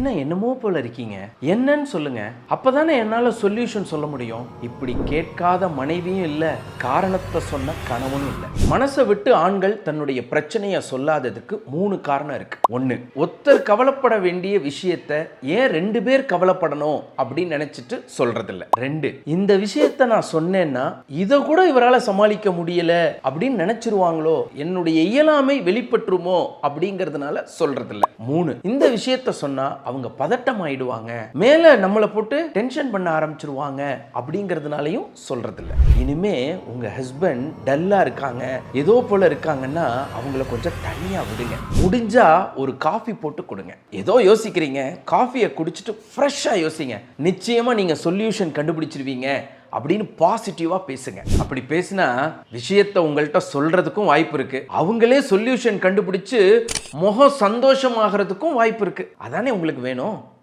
என்ன என்னமோ போல இருக்கீங்க? என்னன்னு சொல்லுங்க. அப்பதானே என்னால சொல்யூஷன் சொல்ல முடியும். இப்படி கேட்காத மனைவியும் இல்ல காரணத்தை சொன்ன கணவனும் இல்ல. மனசை விட்டு ஆண்கள் தன்னுடைய பிரச்சனையை சொல்லாததுக்கு மூணு காரணம் இருக்கு. ஒண்ணு ஒருத்தர் கவலைப்பட வேண்டிய விஷயத்த ஏன் ரெண்டு பேர் கவலைப்படணும் அப்படின்னு நினைச்சிட்டு சொல்றதில்ல. ரெண்டு இந்த விஷயத்த நான் சொன்னேன்னா இதை கூட இவரால் சமாளிக்க முடியல அப்படின்னு நினைச்சிருவாங்களோ? என்னுடைய இயலாமை வெளிப்பட்டுருமோ அப்படிங்கிறதுனால சொல்றதில்ல. மூணு இந்த விஷயத்த சொன்னா அவங்க பதட்டம் ஆயிடுவாங்க மேல நம்மளை போட்டு டென்ஷன் பண்ண ஆரம்பிச்சிருவாங்க அப்படிங்கிறதுனாலையும் சொல்றதில்ல. இனிமே உங்க ஹஸ்பண்ட் டல்லா இருக்காங்க ஏதோ போல இருக்காங்கன்னா அவங்கள கொஞ்சம் தனியா விடுங்க. முடிஞ்சா ஒரு காஃபி போட்டு கொடுங்க. ஏதோ யோசிக்கிறீங்க காஃபியை குடிச்சிட்டு ஃப்ரெஷ்ஷா யோசிங்க. நிச்சயமா நீங்க சொல்யூஷன் கண்டுபிடிச்சிருவீங்க. அப்படின்னு பாசிட்டிவா பேசுங்க. அப்படி பேசினா விஷயத்தை உங்கள்கிட்ட சொல்றதுக்கும் வாய்ப்பு இருக்கு. அவங்களே சொல்யூஷன் கண்டுபிடிச்சு முகம் சந்தோஷமாகறதுக்கும் வாய்ப்பு இருக்கு. அதானே உங்களுக்கு வேணும்?